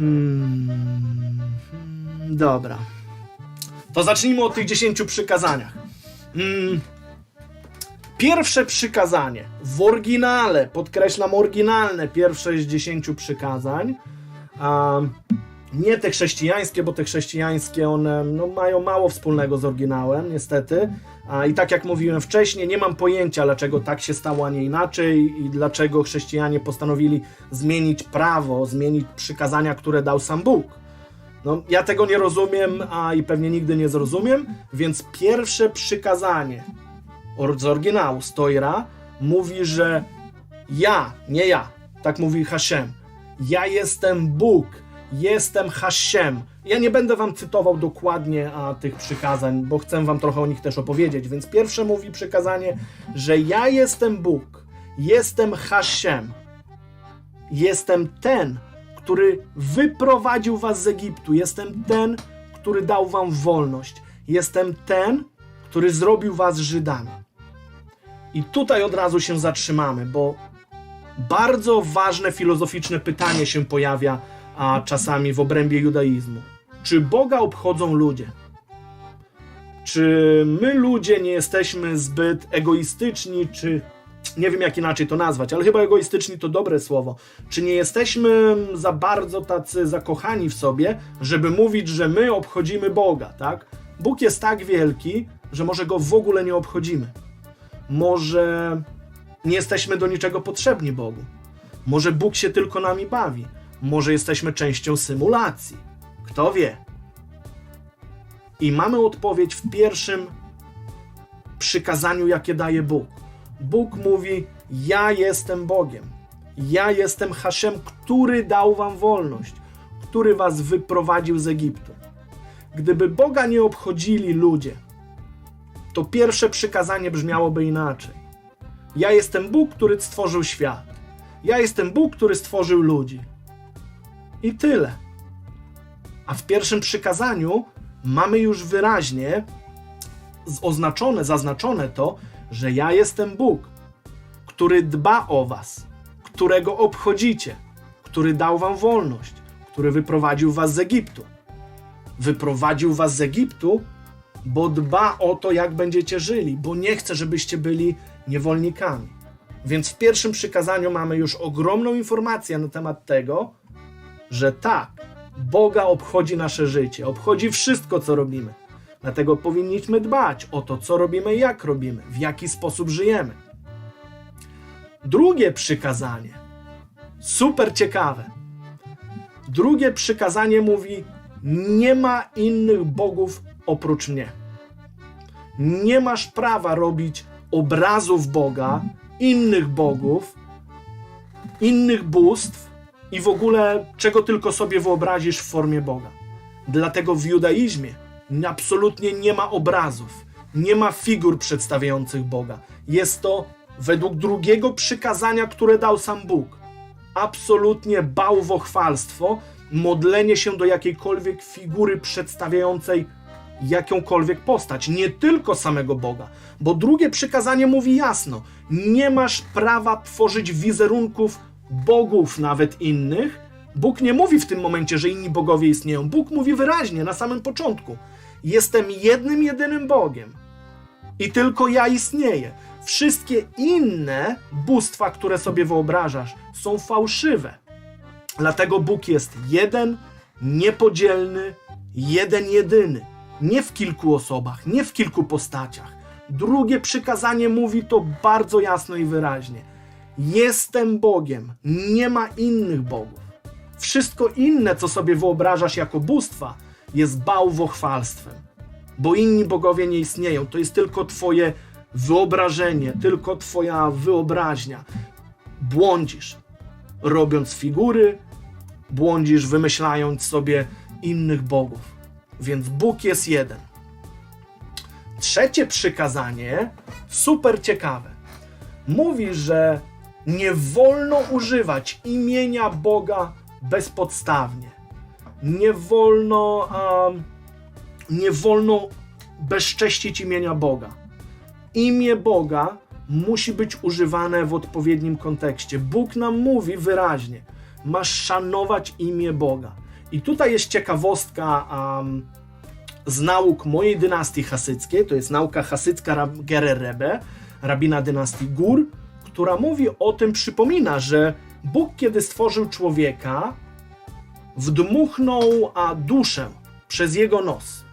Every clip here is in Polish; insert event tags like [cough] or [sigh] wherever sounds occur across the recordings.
Hmm, dobra. To zacznijmy od tych dziesięciu przykazaniach. Hmm. Pierwsze przykazanie w oryginale, podkreślam oryginalne, pierwsze z dziesięciu przykazań. A, nie te chrześcijańskie, bo te chrześcijańskie one no, mają mało wspólnego z oryginałem, niestety. A, I tak jak mówiłem wcześniej, nie mam pojęcia, dlaczego tak się stało, a nie inaczej, i dlaczego chrześcijanie postanowili zmienić prawo, zmienić przykazania, które dał sam Bóg. No, ja tego nie rozumiem, a i pewnie nigdy nie zrozumiem, więc pierwsze przykazanie z oryginału Stoira mówi, że ja, nie ja, tak mówi Hashem, ja jestem Bóg, jestem Hashem. Ja nie będę wam cytował dokładnie a, tych przykazań, bo chcę wam trochę o nich też opowiedzieć, więc pierwsze mówi przykazanie, że ja jestem Bóg, jestem Hashem, jestem ten, który wyprowadził was z Egiptu, jestem ten, który dał wam wolność, jestem ten, który zrobił was Żydami. I tutaj od razu się zatrzymamy, bo bardzo ważne filozoficzne pytanie się pojawia a czasami w obrębie judaizmu. Czy Boga obchodzą ludzie? Czy my ludzie nie jesteśmy zbyt egoistyczni, czy nie wiem jak inaczej to nazwać, ale chyba egoistyczni to dobre słowo. Czy nie jesteśmy za bardzo tacy zakochani w sobie, żeby mówić, że my obchodzimy Boga, tak? Bóg jest tak wielki, że może go w ogóle nie obchodzimy. Może nie jesteśmy do niczego potrzebni Bogu. Może Bóg się tylko nami bawi. Może jesteśmy częścią symulacji. Kto wie? I mamy odpowiedź w pierwszym przykazaniu, jakie daje Bóg. Bóg mówi: Ja jestem Bogiem. Ja jestem Haszem, który dał wam wolność, który was wyprowadził z Egiptu. Gdyby Boga nie obchodzili ludzie, to pierwsze przykazanie brzmiałoby inaczej. Ja jestem Bóg, który stworzył świat. Ja jestem Bóg, który stworzył ludzi. I tyle. A w pierwszym przykazaniu mamy już wyraźnie oznaczone, zaznaczone to, że ja jestem Bóg, który dba o was, którego obchodzicie, który dał wam wolność, który wyprowadził was z Egiptu. Wyprowadził was z Egiptu, bo dba o to, jak będziecie żyli, bo nie chce, żebyście byli niewolnikami. Więc w pierwszym przykazaniu mamy już ogromną informację na temat tego, że tak, Boga obchodzi nasze życie, obchodzi wszystko, co robimy. Dlatego powinniśmy dbać o to, co robimy, jak robimy, w jaki sposób żyjemy. Drugie przykazanie, super ciekawe. Drugie przykazanie mówi: Nie ma innych bogów oprócz mnie. Nie masz prawa robić obrazów Boga, innych bogów, innych bóstw i w ogóle czego tylko sobie wyobrazisz w formie Boga. Dlatego w judaizmie absolutnie nie ma obrazów, nie ma figur przedstawiających Boga. Jest to według drugiego przykazania, które dał sam Bóg. Absolutnie bałwochwalstwo, modlenie się do jakiejkolwiek figury przedstawiającej jakąkolwiek postać, nie tylko samego Boga. Bo drugie przykazanie mówi jasno: nie masz prawa tworzyć wizerunków bogów, nawet innych. Bóg nie mówi w tym momencie, że inni bogowie istnieją. Bóg mówi wyraźnie na samym początku: Jestem jednym, jedynym Bogiem. I tylko ja istnieję. Wszystkie inne bóstwa, które sobie wyobrażasz, są fałszywe. Dlatego Bóg jest jeden, niepodzielny, jeden jedyny. Nie w kilku osobach, nie w kilku postaciach. Drugie przykazanie mówi to bardzo jasno i wyraźnie. Jestem Bogiem, nie ma innych bogów. Wszystko inne, co sobie wyobrażasz jako bóstwa, jest bałwochwalstwem. Bo inni bogowie nie istnieją. To jest tylko Twoje wyobrażenie, tylko Twoja wyobraźnia. Błądzisz, robiąc figury, błądzisz, wymyślając sobie innych bogów. Więc Bóg jest jeden. Trzecie przykazanie, super ciekawe. Mówi, że nie wolno używać imienia Boga bezpodstawnie. Nie wolno, um, nie wolno bezcześcić imienia Boga. Imię Boga musi być używane w odpowiednim kontekście. Bóg nam mówi wyraźnie: masz szanować imię Boga. I tutaj jest ciekawostka um, z nauk mojej dynastii hasyckiej, to jest nauka hasycka Rab- Gererebe, rabina dynastii Gór, która mówi o tym, przypomina, że Bóg, kiedy stworzył człowieka, wdmuchnął a, duszę przez jego nos.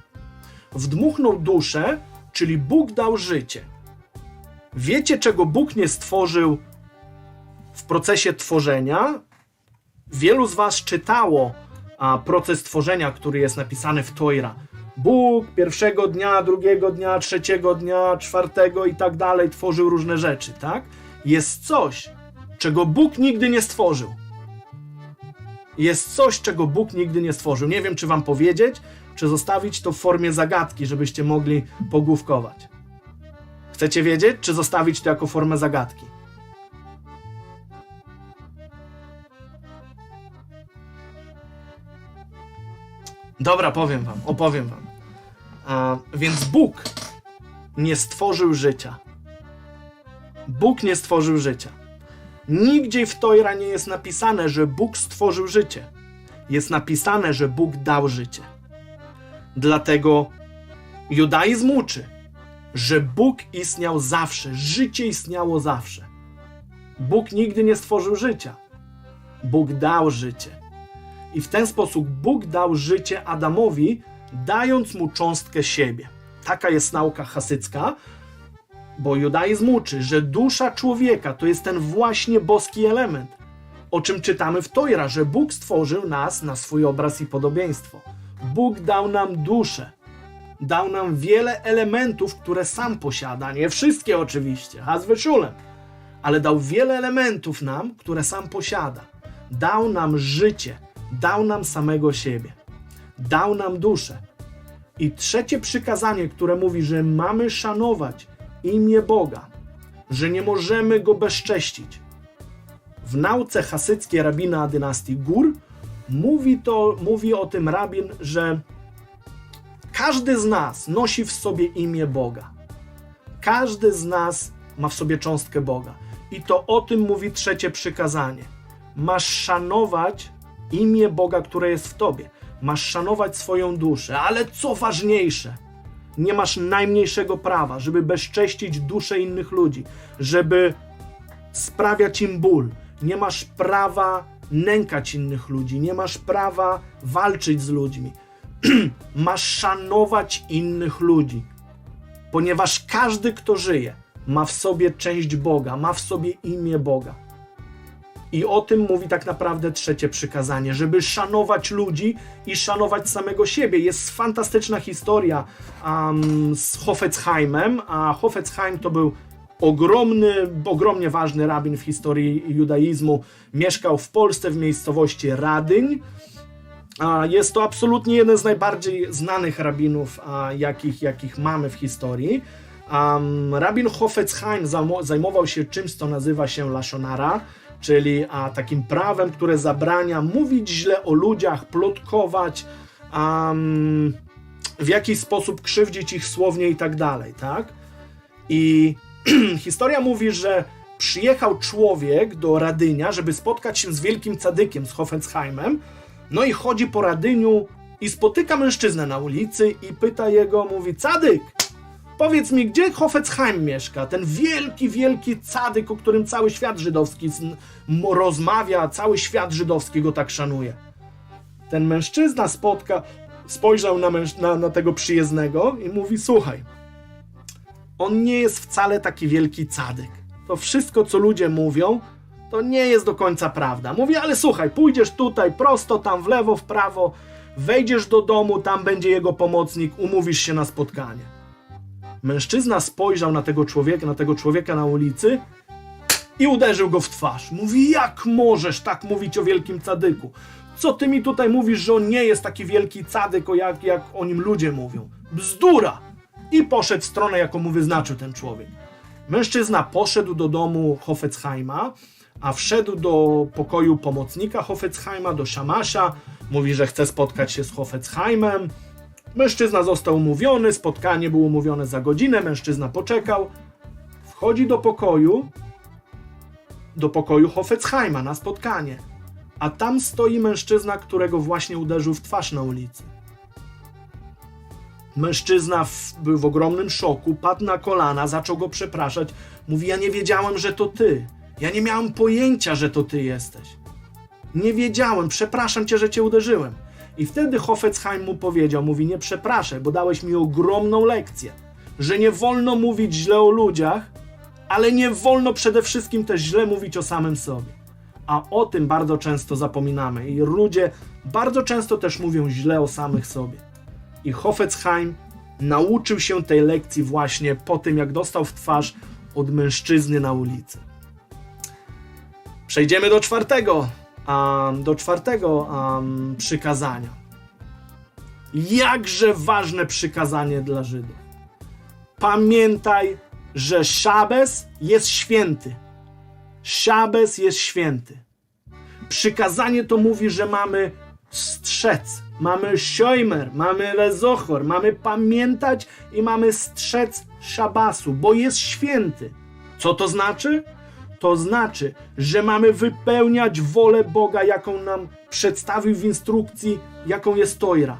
Wdmuchnął duszę, czyli Bóg dał życie. Wiecie, czego Bóg nie stworzył w procesie tworzenia? Wielu z Was czytało a, proces tworzenia, który jest napisany w Tojra. Bóg pierwszego dnia, drugiego dnia, trzeciego dnia, czwartego i tak dalej tworzył różne rzeczy, tak? Jest coś, czego Bóg nigdy nie stworzył. Jest coś, czego Bóg nigdy nie stworzył. Nie wiem, czy Wam powiedzieć, czy zostawić to w formie zagadki, żebyście mogli pogłówkować. Chcecie wiedzieć, czy zostawić to jako formę zagadki? Dobra, powiem wam, opowiem wam. A, więc Bóg nie stworzył życia. Bóg nie stworzył życia. Nigdzie w Tojra nie jest napisane, że Bóg stworzył życie. Jest napisane, że Bóg dał życie. Dlatego judaizm uczy, że Bóg istniał zawsze, życie istniało zawsze. Bóg nigdy nie stworzył życia. Bóg dał życie. I w ten sposób Bóg dał życie Adamowi, dając mu cząstkę siebie. Taka jest nauka hasycka, bo judaizm uczy, że dusza człowieka to jest ten właśnie boski element, o czym czytamy w Tojra, że Bóg stworzył nas na swój obraz i podobieństwo. Bóg dał nam duszę. Dał nam wiele elementów, które sam posiada. Nie wszystkie oczywiście, hazweszulem, ale dał wiele elementów nam, które sam posiada. Dał nam życie, dał nam samego siebie, dał nam duszę. I trzecie przykazanie, które mówi, że mamy szanować imię Boga, że nie możemy go bezcześcić. W nauce hasyckiej rabina dynastii Gór mówi, to, mówi o tym rabin, że każdy z nas nosi w sobie imię Boga. Każdy z nas ma w sobie cząstkę Boga. I to o tym mówi trzecie przykazanie. Masz szanować imię Boga, które jest w tobie. Masz szanować swoją duszę, ale co ważniejsze, nie masz najmniejszego prawa, żeby bezcześcić duszę innych ludzi, żeby sprawiać im ból. Nie masz prawa nękać innych ludzi, nie masz prawa walczyć z ludźmi. [clears throat] masz szanować innych ludzi, ponieważ każdy, kto żyje, ma w sobie część Boga, ma w sobie imię Boga. I o tym mówi tak naprawdę trzecie przykazanie, żeby szanować ludzi i szanować samego siebie. Jest fantastyczna historia um, z Hoffetzheimem, a Hoffetzheim to był ogromny, ogromnie ważny rabin w historii judaizmu. Mieszkał w Polsce w miejscowości Radyń. Jest to absolutnie jeden z najbardziej znanych rabinów, jakich, jakich mamy w historii. Um, rabin Hoffetzheim zajmował się czymś, co nazywa się Lashonara, czyli a, takim prawem, które zabrania mówić źle o ludziach, plotkować, w jakiś sposób krzywdzić ich słownie i tak dalej, tak? I [clears throat] historia mówi, że przyjechał człowiek do Radynia, żeby spotkać się z wielkim cadykiem, z Hoffenheimem, no i chodzi po Radyniu i spotyka mężczyznę na ulicy i pyta jego, mówi, cadyk, powiedz mi, gdzie Hoffenheim mieszka? Ten wielki, wielki cadyk, o którym cały świat żydowski rozmawia, cały świat żydowski go tak szanuje. Ten mężczyzna spotka, spojrzał na, na, na tego przyjezdnego i mówi, słuchaj, on nie jest wcale taki wielki cadyk. To wszystko, co ludzie mówią, to nie jest do końca prawda. Mówi, ale słuchaj, pójdziesz tutaj prosto, tam w lewo, w prawo, wejdziesz do domu, tam będzie jego pomocnik, umówisz się na spotkanie. Mężczyzna spojrzał na tego człowieka, na tego człowieka na ulicy i uderzył go w twarz. Mówi, jak możesz tak mówić o wielkim cadyku? Co ty mi tutaj mówisz, że on nie jest taki wielki cadyk, jak, jak o nim ludzie mówią? Bzdura! I poszedł w stronę, jaką mu wyznaczył ten człowiek. Mężczyzna poszedł do domu Hoffetzheima, a wszedł do pokoju pomocnika Hoffetzheima, do Szamasza. Mówi, że chce spotkać się z Hoffetzheimem. Mężczyzna został umówiony, spotkanie było umówione za godzinę, mężczyzna poczekał. Wchodzi do pokoju, do pokoju Hoffetzheima na spotkanie. a tam stoi mężczyzna, którego właśnie uderzył w twarz na ulicy. Mężczyzna w, był w ogromnym szoku, padł na kolana, zaczął go przepraszać. Mówi: Ja nie wiedziałem, że to ty. Ja nie miałem pojęcia, że to ty jesteś. Nie wiedziałem, przepraszam cię, że cię uderzyłem. I wtedy Hoffetzheim mu powiedział: Mówi, nie przepraszaj, bo dałeś mi ogromną lekcję, że nie wolno mówić źle o ludziach, ale nie wolno przede wszystkim też źle mówić o samym sobie. A o tym bardzo często zapominamy. I ludzie bardzo często też mówią źle o samych sobie. I Hoffetzheim nauczył się tej lekcji właśnie po tym, jak dostał w twarz od mężczyzny na ulicy. Przejdziemy do czwartego, um, do czwartego um, przykazania. Jakże ważne przykazanie dla Żydów. Pamiętaj, że Szabes jest święty. Szabes jest święty. Przykazanie to mówi, że mamy strzec, mamy szojmer, mamy lezochor, mamy pamiętać i mamy strzec szabasu, bo jest święty. Co to znaczy? To znaczy, że mamy wypełniać wolę Boga, jaką nam przedstawił w instrukcji, jaką jest Tojra.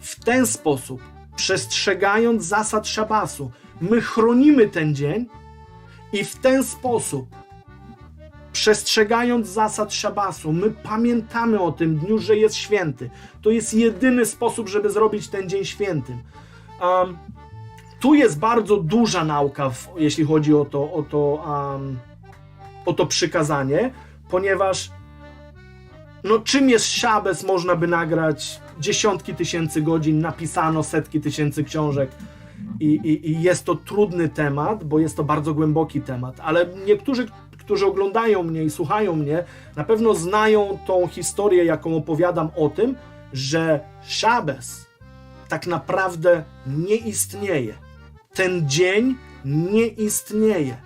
W ten sposób, przestrzegając zasad szabasu, my chronimy ten dzień i w ten sposób, przestrzegając zasad szabasu, my pamiętamy o tym dniu, że jest święty. To jest jedyny sposób, żeby zrobić ten dzień świętym. Um, tu jest bardzo duża nauka, w, jeśli chodzi o to, o to, um, o to przykazanie, ponieważ no czym jest szabes, można by nagrać dziesiątki tysięcy godzin, napisano setki tysięcy książek i, i, i jest to trudny temat, bo jest to bardzo głęboki temat, ale niektórzy, którzy oglądają mnie i słuchają mnie, na pewno znają tą historię, jaką opowiadam o tym, że szabes tak naprawdę nie istnieje. Ten dzień nie istnieje.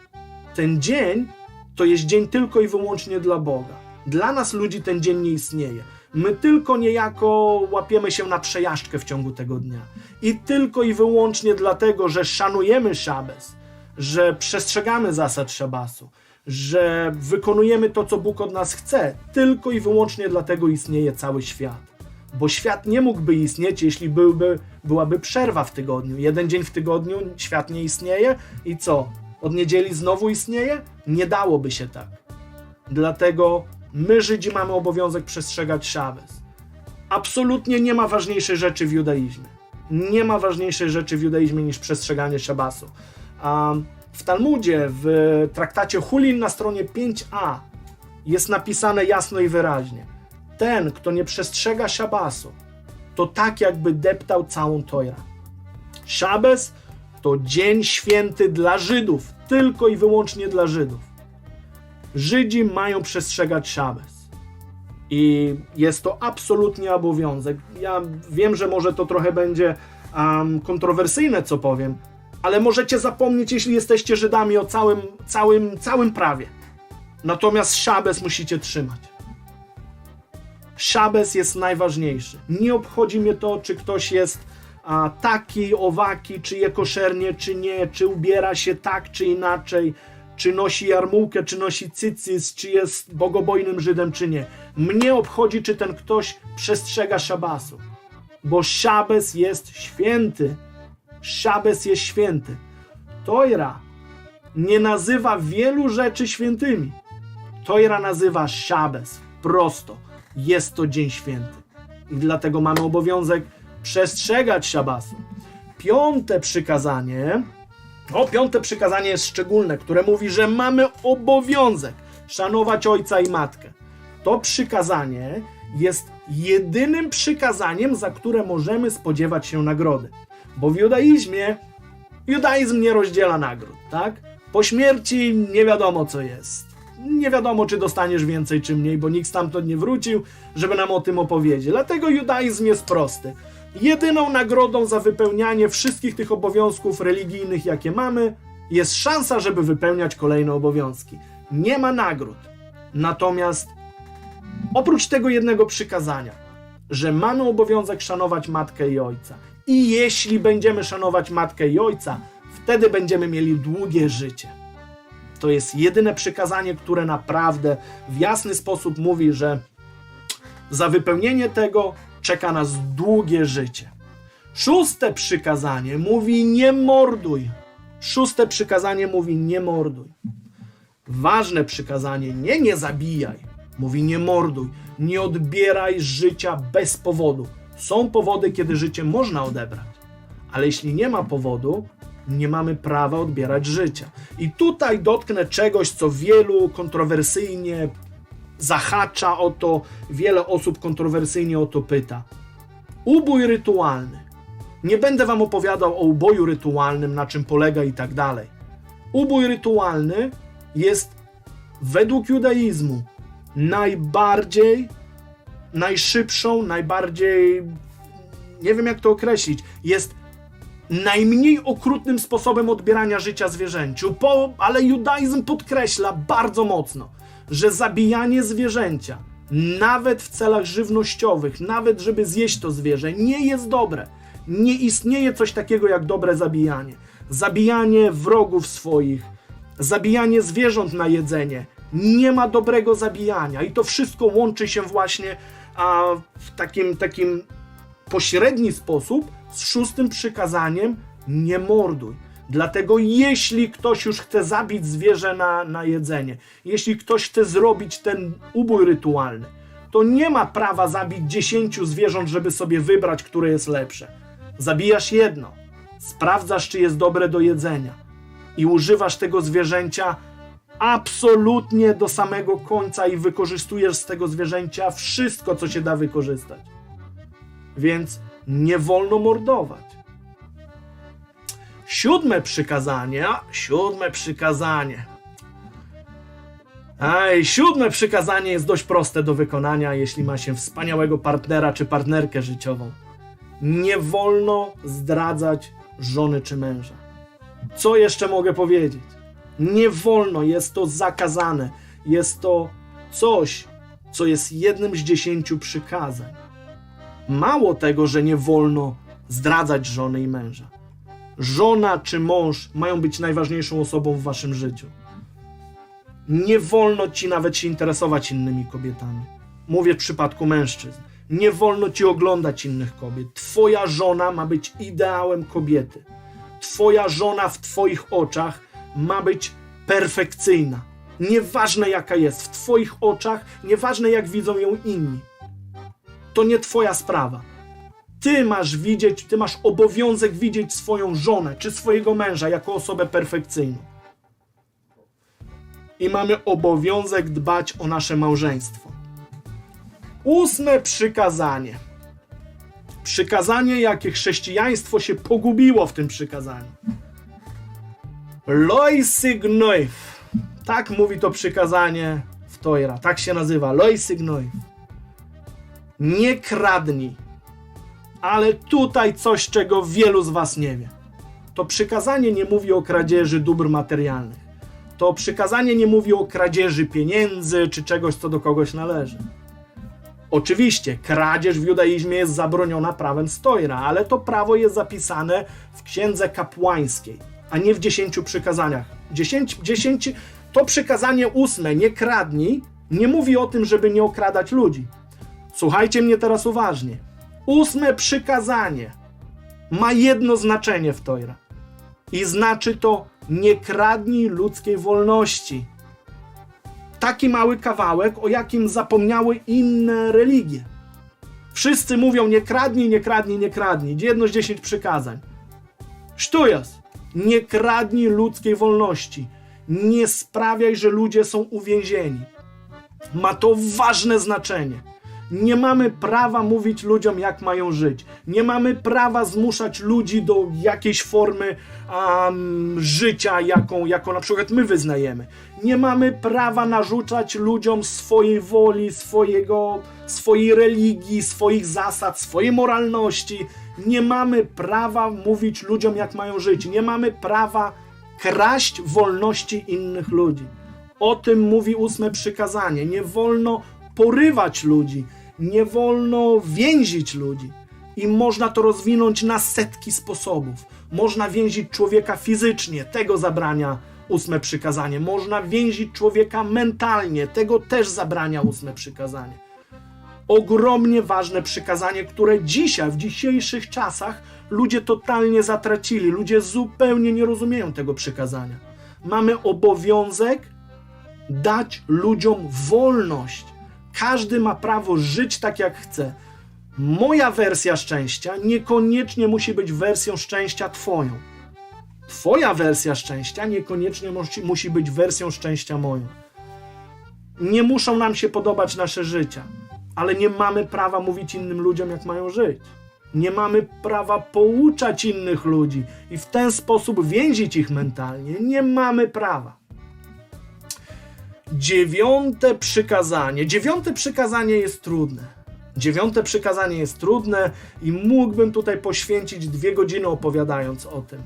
Ten dzień to jest dzień tylko i wyłącznie dla Boga. Dla nas ludzi ten dzień nie istnieje. My tylko niejako łapiemy się na przejażdżkę w ciągu tego dnia. I tylko i wyłącznie dlatego, że szanujemy szabes, że przestrzegamy zasad szabasu, że wykonujemy to, co Bóg od nas chce, tylko i wyłącznie dlatego istnieje cały świat. Bo świat nie mógłby istnieć, jeśli byłby, byłaby przerwa w tygodniu. Jeden dzień w tygodniu świat nie istnieje i co? Od niedzieli znowu istnieje? Nie dałoby się tak. Dlatego my, Żydzi, mamy obowiązek przestrzegać szabes. Absolutnie nie ma ważniejszej rzeczy w judaizmie. Nie ma ważniejszej rzeczy w judaizmie niż przestrzeganie szabasu. W Talmudzie, w traktacie Hulin na stronie 5a jest napisane jasno i wyraźnie. Ten, kto nie przestrzega szabasu, to tak jakby deptał całą Tojra. Szabes to dzień święty dla Żydów, tylko i wyłącznie dla Żydów. Żydzi mają przestrzegać szabes. I jest to absolutnie obowiązek. Ja wiem, że może to trochę będzie um, kontrowersyjne, co powiem, ale możecie zapomnieć, jeśli jesteście Żydami, o całym, całym, całym prawie. Natomiast szabes musicie trzymać. Szabes jest najważniejszy. Nie obchodzi mnie to, czy ktoś jest a, taki, owaki, czy je koszernie, czy nie, czy ubiera się tak, czy inaczej, czy nosi jarmułkę, czy nosi cycys, czy jest bogobojnym Żydem, czy nie. Mnie obchodzi, czy ten ktoś przestrzega szabasu. Bo szabes jest święty. Szabes jest święty. Tojra nie nazywa wielu rzeczy świętymi. Tojra nazywa szabes. Prosto. Jest to dzień święty. I dlatego mamy obowiązek przestrzegać szabasu. Piąte przykazanie, o piąte przykazanie jest szczególne, które mówi, że mamy obowiązek szanować ojca i matkę. To przykazanie jest jedynym przykazaniem, za które możemy spodziewać się nagrody. Bo w judaizmie judaizm nie rozdziela nagród, tak? Po śmierci nie wiadomo co jest. Nie wiadomo, czy dostaniesz więcej, czy mniej, bo nikt stamtąd nie wrócił, żeby nam o tym opowiedzieć. Dlatego judaizm jest prosty. Jedyną nagrodą za wypełnianie wszystkich tych obowiązków religijnych, jakie mamy, jest szansa, żeby wypełniać kolejne obowiązki. Nie ma nagród. Natomiast oprócz tego jednego przykazania, że mamy obowiązek szanować matkę i ojca. I jeśli będziemy szanować matkę i ojca, wtedy będziemy mieli długie życie. To jest jedyne przykazanie, które naprawdę w jasny sposób mówi, że za wypełnienie tego czeka nas długie życie. Szóste przykazanie mówi nie morduj. Szóste przykazanie mówi nie morduj. Ważne przykazanie nie nie zabijaj. Mówi nie morduj. Nie odbieraj życia bez powodu. Są powody, kiedy życie można odebrać. Ale jeśli nie ma powodu, nie mamy prawa odbierać życia. I tutaj dotknę czegoś, co wielu kontrowersyjnie zahacza o to, wiele osób kontrowersyjnie o to pyta. Ubój rytualny. Nie będę wam opowiadał o uboju rytualnym, na czym polega i tak dalej. Ubój rytualny jest według judaizmu najbardziej, najszybszą, najbardziej, nie wiem jak to określić, jest najmniej okrutnym sposobem odbierania życia zwierzęciu, po, ale judaizm podkreśla bardzo mocno, że zabijanie zwierzęcia, nawet w celach żywnościowych, nawet żeby zjeść to zwierzę, nie jest dobre. Nie istnieje coś takiego jak dobre zabijanie. Zabijanie wrogów swoich, zabijanie zwierząt na jedzenie. Nie ma dobrego zabijania i to wszystko łączy się właśnie a, w takim, takim pośredni sposób z szóstym przykazaniem nie morduj. Dlatego jeśli ktoś już chce zabić zwierzę na, na jedzenie, jeśli ktoś chce zrobić ten ubój rytualny, to nie ma prawa zabić dziesięciu zwierząt, żeby sobie wybrać, które jest lepsze. Zabijasz jedno, sprawdzasz, czy jest dobre do jedzenia i używasz tego zwierzęcia absolutnie do samego końca i wykorzystujesz z tego zwierzęcia wszystko, co się da wykorzystać. Więc nie wolno mordować. Siódme przykazanie, siódme przykazanie. Ej, siódme przykazanie jest dość proste do wykonania, jeśli ma się wspaniałego partnera czy partnerkę życiową. Nie wolno zdradzać żony czy męża. Co jeszcze mogę powiedzieć? Nie wolno, jest to zakazane. Jest to coś, co jest jednym z dziesięciu przykazań. Mało tego, że nie wolno zdradzać żony i męża. Żona czy mąż mają być najważniejszą osobą w waszym życiu. Nie wolno ci nawet się interesować innymi kobietami. Mówię w przypadku mężczyzn. Nie wolno ci oglądać innych kobiet. Twoja żona ma być ideałem kobiety. Twoja żona w twoich oczach ma być perfekcyjna. Nieważne jaka jest, w twoich oczach, nieważne jak widzą ją inni. To nie twoja sprawa. Ty masz widzieć, ty masz obowiązek widzieć swoją żonę czy swojego męża jako osobę perfekcyjną. I mamy obowiązek dbać o nasze małżeństwo. Ósme przykazanie. Przykazanie, jakie chrześcijaństwo się pogubiło w tym przykazaniu. Loisygnoif. Tak mówi to przykazanie w Tojra. Tak się nazywa. Loisygnoif. Nie kradnij. Ale tutaj coś, czego wielu z was nie wie. To przykazanie nie mówi o kradzieży dóbr materialnych. To przykazanie nie mówi o kradzieży pieniędzy czy czegoś, co do kogoś należy. Oczywiście, kradzież w judaizmie jest zabroniona prawem Stojra, ale to prawo jest zapisane w księdze kapłańskiej, a nie w dziesięciu przykazaniach. Dziesięć, dziesięci, to przykazanie ósme, nie kradnij, nie mówi o tym, żeby nie okradać ludzi. Słuchajcie mnie teraz uważnie. Ósme przykazanie ma jedno znaczenie w Tojra. I znaczy to nie kradnij ludzkiej wolności. Taki mały kawałek, o jakim zapomniały inne religie. Wszyscy mówią nie kradnij, nie kradnij, nie kradnij. Jedno z dziesięć przykazań. Sztujas, nie kradnij ludzkiej wolności. Nie sprawiaj, że ludzie są uwięzieni. Ma to ważne znaczenie. Nie mamy prawa mówić ludziom, jak mają żyć. Nie mamy prawa zmuszać ludzi do jakiejś formy um, życia, jaką, jaką na przykład my wyznajemy. Nie mamy prawa narzucać ludziom swojej woli, swojego, swojej religii, swoich zasad, swojej moralności. Nie mamy prawa mówić ludziom, jak mają żyć. Nie mamy prawa kraść wolności innych ludzi. O tym mówi ósme przykazanie. Nie wolno porywać ludzi, nie wolno więzić ludzi. I można to rozwinąć na setki sposobów. Można więzić człowieka fizycznie, tego zabrania ósme przykazanie. Można więzić człowieka mentalnie. Tego też zabrania ósme przykazanie. Ogromnie ważne przykazanie, które dzisiaj, w dzisiejszych czasach, ludzie totalnie zatracili. Ludzie zupełnie nie rozumieją tego przykazania. Mamy obowiązek dać ludziom wolność. Każdy ma prawo żyć tak, jak chce. Moja wersja szczęścia niekoniecznie musi być wersją szczęścia Twoją. Twoja wersja szczęścia niekoniecznie musi, musi być wersją szczęścia moją. Nie muszą nam się podobać nasze życia, ale nie mamy prawa mówić innym ludziom, jak mają żyć. Nie mamy prawa pouczać innych ludzi i w ten sposób więzić ich mentalnie. Nie mamy prawa. Dziewiąte przykazanie. Dziewiąte przykazanie jest trudne. Dziewiąte przykazanie jest trudne i mógłbym tutaj poświęcić dwie godziny opowiadając o tym.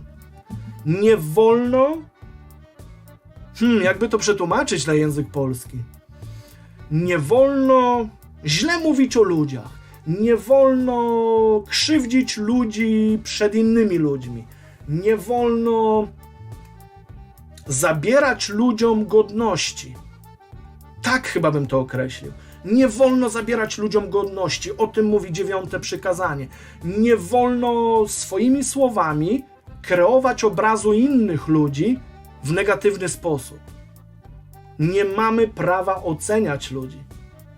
Nie wolno. Hmm, jakby to przetłumaczyć na język polski? Nie wolno źle mówić o ludziach. Nie wolno krzywdzić ludzi przed innymi ludźmi. Nie wolno zabierać ludziom godności. Tak chyba bym to określił. Nie wolno zabierać ludziom godności. O tym mówi dziewiąte przykazanie. Nie wolno swoimi słowami kreować obrazu innych ludzi w negatywny sposób. Nie mamy prawa oceniać ludzi.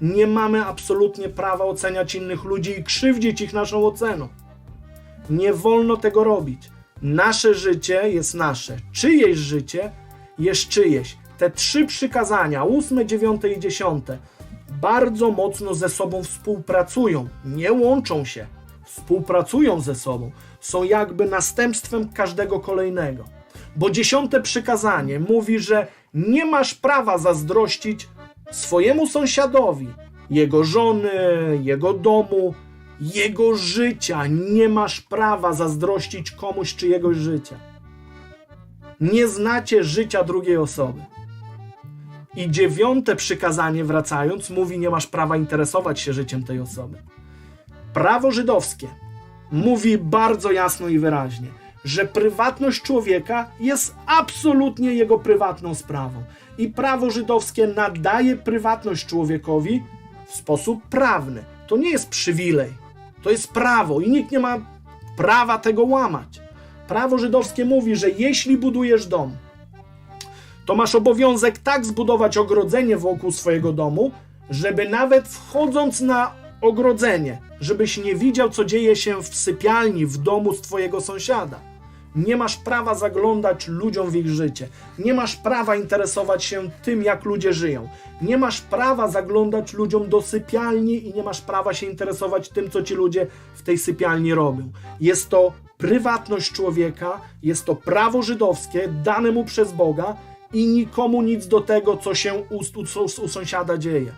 Nie mamy absolutnie prawa oceniać innych ludzi i krzywdzić ich naszą oceną. Nie wolno tego robić. Nasze życie jest nasze. Czyjeś życie jest czyjeś. Te trzy przykazania, ósme, dziewiąte i dziesiąte, bardzo mocno ze sobą współpracują. Nie łączą się, współpracują ze sobą. Są jakby następstwem każdego kolejnego. Bo dziesiąte przykazanie mówi, że nie masz prawa zazdrościć swojemu sąsiadowi, jego żony, jego domu, jego życia. Nie masz prawa zazdrościć komuś czyjegoś życia. Nie znacie życia drugiej osoby. I dziewiąte przykazanie, wracając, mówi: Nie masz prawa interesować się życiem tej osoby. Prawo żydowskie mówi bardzo jasno i wyraźnie, że prywatność człowieka jest absolutnie jego prywatną sprawą. I prawo żydowskie nadaje prywatność człowiekowi w sposób prawny. To nie jest przywilej, to jest prawo i nikt nie ma prawa tego łamać. Prawo żydowskie mówi, że jeśli budujesz dom, to masz obowiązek tak zbudować ogrodzenie wokół swojego domu, żeby nawet wchodząc na ogrodzenie, żebyś nie widział, co dzieje się w sypialni, w domu z twojego sąsiada. Nie masz prawa zaglądać ludziom w ich życie. Nie masz prawa interesować się tym, jak ludzie żyją. Nie masz prawa zaglądać ludziom do sypialni i nie masz prawa się interesować tym, co ci ludzie w tej sypialni robią. Jest to prywatność człowieka, jest to prawo żydowskie dane mu przez Boga i nikomu nic do tego, co się u, u, u sąsiada dzieje.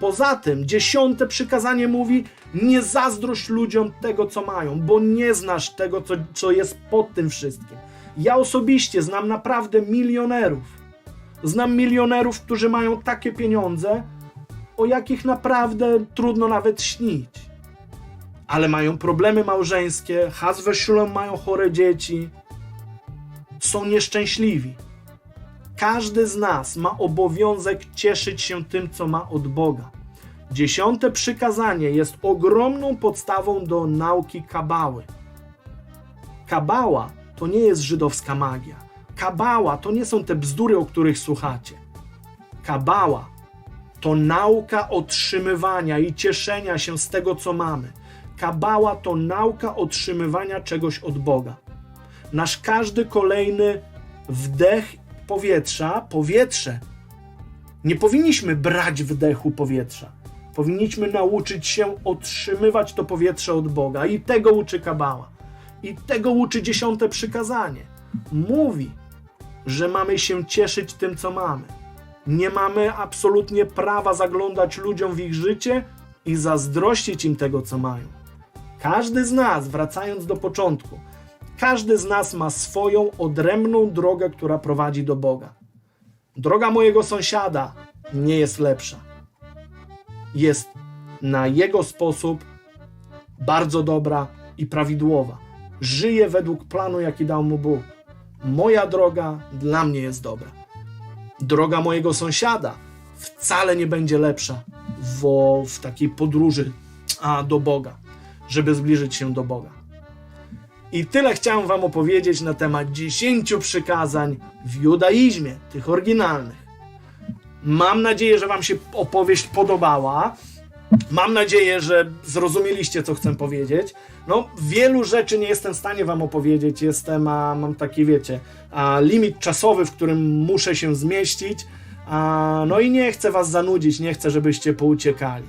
Poza tym, dziesiąte przykazanie mówi: nie zazdrość ludziom tego, co mają, bo nie znasz tego, co, co jest pod tym wszystkim. Ja osobiście znam naprawdę milionerów. Znam milionerów, którzy mają takie pieniądze, o jakich naprawdę trudno nawet śnić. Ale mają problemy małżeńskie, hasweszulem mają chore dzieci, są nieszczęśliwi. Każdy z nas ma obowiązek cieszyć się tym, co ma od Boga. Dziesiąte przykazanie jest ogromną podstawą do nauki kabały. Kabała to nie jest żydowska magia. Kabała to nie są te bzdury, o których słuchacie. Kabała to nauka otrzymywania i cieszenia się z tego, co mamy. Kabała to nauka otrzymywania czegoś od Boga. Nasz każdy kolejny wdech powietrza, powietrze. Nie powinniśmy brać wdechu powietrza. Powinniśmy nauczyć się otrzymywać to powietrze od Boga. I tego uczy Kabała. I tego uczy dziesiąte przykazanie. Mówi, że mamy się cieszyć tym, co mamy. Nie mamy absolutnie prawa zaglądać ludziom w ich życie i zazdrościć im tego, co mają. Każdy z nas, wracając do początku, każdy z nas ma swoją odrębną drogę, która prowadzi do Boga. Droga mojego sąsiada nie jest lepsza. Jest na jego sposób bardzo dobra i prawidłowa. Żyje według planu, jaki dał mu Bóg. moja droga dla mnie jest dobra. Droga mojego sąsiada wcale nie będzie lepsza w, w takiej podróży a, do Boga, żeby zbliżyć się do Boga. I tyle chciałem Wam opowiedzieć na temat dziesięciu przykazań w judaizmie, tych oryginalnych. Mam nadzieję, że Wam się opowieść podobała. Mam nadzieję, że zrozumieliście, co chcę powiedzieć. No, wielu rzeczy nie jestem w stanie Wam opowiedzieć. Jestem, a, mam taki, wiecie, a, limit czasowy, w którym muszę się zmieścić. A, no i nie chcę Was zanudzić, nie chcę, żebyście pouciekali.